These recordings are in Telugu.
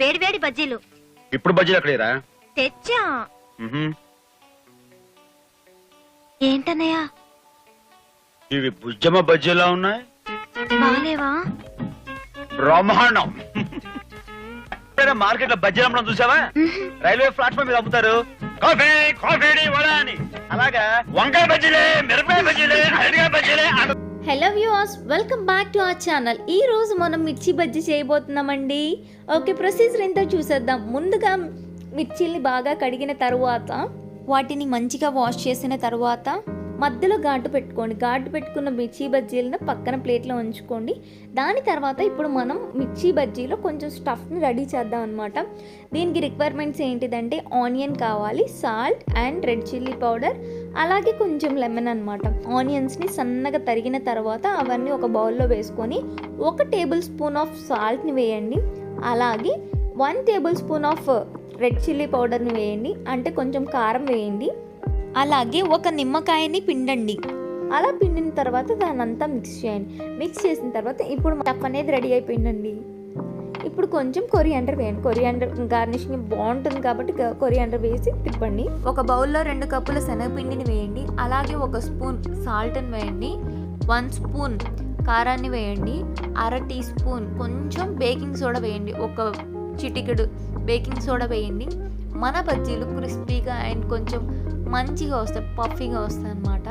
వేడివేడి బజ్జీలు. ఇప్పుడు బజ్జీలు ఎక్కడేరా తెచ్చా. ఏంటన్నయ్య? ఇవి బుజ్జమ్మ బజ్జీలా ఉన్నాయి? బాలేవా? బ్రహ్మాండం. మార్కెట్లో బజ్జీలు అమ్మడం చూసావా? రైల్వే ప్లాట్ఫామ్ మీద అమ్ముతారు. కాఫీ కాఫీ వడా అని. అలాగా వంకాయ బజ్జీలే మిరపకాయ బజ్జీలే అరటికాయ బజ్జీలే hello viewers welcome back to our channel ఈ రోజు మనం మిర్చి బజ్జీ చేయబోతున్నామండి. ఓకే ప్రొసీజర్ ఎంతో చూసేద్దాం. ముందుగా మిర్చిల్ని బాగా కడిగిన తరువాత వాటిని మంచిగా వాష్ చేసిన తర్వాత మధ్యలో ఘాటు పెట్టుకోండి. ఘాటు పెట్టుకున్న మిర్చి బజ్జీలను పక్కన ప్లేట్లో ఉంచుకోండి. దాని తర్వాత ఇప్పుడు మనం మిర్చి బజ్జీలో కొంచెం స్టఫ్ని రెడీ చేద్దాం అనమాట దీనికి రిక్వైర్మెంట్స్ ఏంటిదంటే ఆనియన్ కావాలి salt and red chilli powder అలాగే కొంచెం లెమన్ అనమాట ఆనియన్స్ని సన్నగా తరిగిన తర్వాత అవన్నీ ఒక బౌల్లో వేసుకొని ఒక టేబుల్ స్పూన్ ఆఫ్ సాల్ట్ని వేయండి. అలాగే one tablespoon of red chilli పౌడర్ని వేయండి. అంటే కొంచెం కారం వేయండి. అలాగే ఒక నిమ్మకాయని పిండండి. అలా పిండిన తర్వాత దాన్ని అంతా మిక్స్ చేయండి. మిక్స్ చేసిన తర్వాత ఇప్పుడు టఫ్ అనేది రెడీ అయిపోయిందండి. ఇప్పుడు కొంచెం కొరియాండర్ వేయండి. కొరియాండర్ గార్నిషింగ్ బాగుంటుంది కాబట్టి కొరియాండర్ వేసి తిప్పండి. ఒక బౌల్లో రెండు కప్పుల శనగపిండిని వేయండి. అలాగే ఒక స్పూన్ సాల్ట్ని వేయండి. వన్ స్పూన్ కారాన్ని వేయండి. అర టీ స్పూన్ కొంచెం బేకింగ్ సోడా వేయండి. ఒక చిటికెడు బేకింగ్ సోడా వేయండి. మన బజ్జీలు క్రిస్పీగా అండ్ కొంచెం మంచిగా వస్తాయి. పఫీగా వస్తాయి అన్నమాట.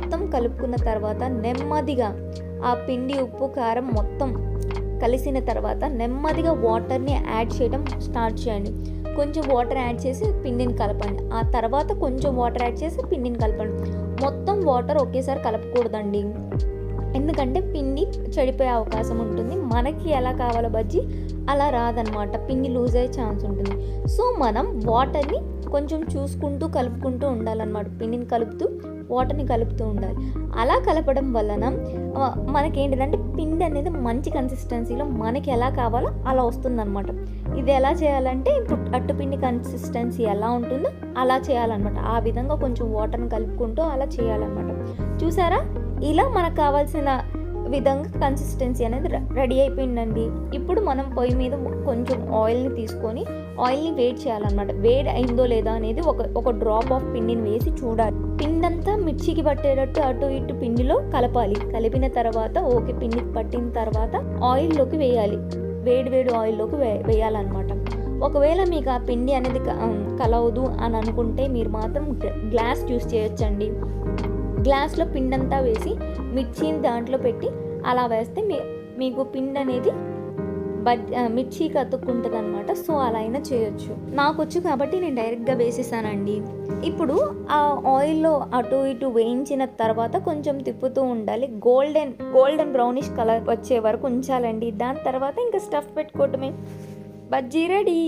మొత్తం కలుపుకున్న తర్వాత నెమ్మదిగా ఆ పిండి ఉప్పు కారం మొత్తం కలిసిన తర్వాత నెమ్మదిగా వాటర్ని యాడ్ చేయడం స్టార్ట్ చేయండి. కొంచెం వాటర్ యాడ్ చేసి పిండిని కలపండి. ఆ తర్వాత కొంచెం వాటర్ యాడ్ చేసి పిండిని కలపండి. మొత్తం వాటర్ ఒకేసారి కలపకూడదండి. ఎందుకంటే పిండి చెడిపోయే అవకాశం ఉంటుంది. మనకి ఎలా కావాలో బజ్జీ అలా రాదనమాట పిండి లూజ్ అయ్యే ఛాన్స్ ఉంటుంది. సో మనం వాటర్ని కొంచెం చూసుకుంటూ కలుపుకుంటూ ఉండాలన్నమాట. పిండిని కలుపుతూ వాటర్ని కలుపుతూ ఉండాలి. అలా కలపడం వలన మనకేంటిదంటే పిండి అనేది మంచి కన్సిస్టెన్సీలో మనకి ఎలా కావాలో అలా వస్తుందన్నమాట. ఇది ఎలా చేయాలంటే ఇప్పుడు అట్టుపిండి కన్సిస్టెన్సీ ఎలా ఉంటుందో అలా చేయాలన్నమాట. ఆ విధంగా కొంచెం వాటర్ని కలుపుకుంటూ అలా చేయాలన్నమాట. చూసారా? ఇలా మనకు కావాల్సిన విధంగా కన్సిస్టెన్సీ అనేది రెడీ అయిపోయిందండి. ఇప్పుడు మనం పొయ్యి మీద కొంచెం ఆయిల్ని తీసుకొని ఆయిల్ని వేడి చేయాలన్నమాట. వేడి అయిందో లేదా అనేది ఒక ఒక డ్రాప్ ఆఫ్ పిండిని వేసి చూడాలి. పిండి అంతా మిర్చికి పట్టేటట్టు అటు ఇటు పిండిలో కలపాలి. కలిపిన తర్వాత ఓకే పిండికి పట్టిన తర్వాత ఆయిల్లోకి వేయాలి. వేడి వేడి ఆయిల్లోకి వే వేయాలన్నమాట. ఒకవేళ మీకు ఆ పిండి అనేది కలవదు అని అనుకుంటే మీరు మాత్రం గ్లాస్ యూస్ చేయొచ్చండి. గ్లాస్లో పిండంతా వేసి మిర్చిని దాంట్లో పెట్టి అలా వేస్తే మీ మీకు పిండి అనేది బజ్ మిర్చికి అతుక్కుంటుంది అనమాట సో అలా అయినా చేయొచ్చు. నాకు వచ్చు కాబట్టి నేను డైరెక్ట్గా వేసేసానండి. ఇప్పుడు ఆ ఆయిల్లో అటు ఇటు వేయించిన తర్వాత కొంచెం తిప్పుతూ ఉండాలి. గోల్డెన్ గోల్డెన్ బ్రౌనిష్ కలర్ వచ్చే వరకు ఉంచాలండి. దాని తర్వాత ఇంకా స్టఫ్ పెట్టుకోవటమే. బజ్జీ రెడీ!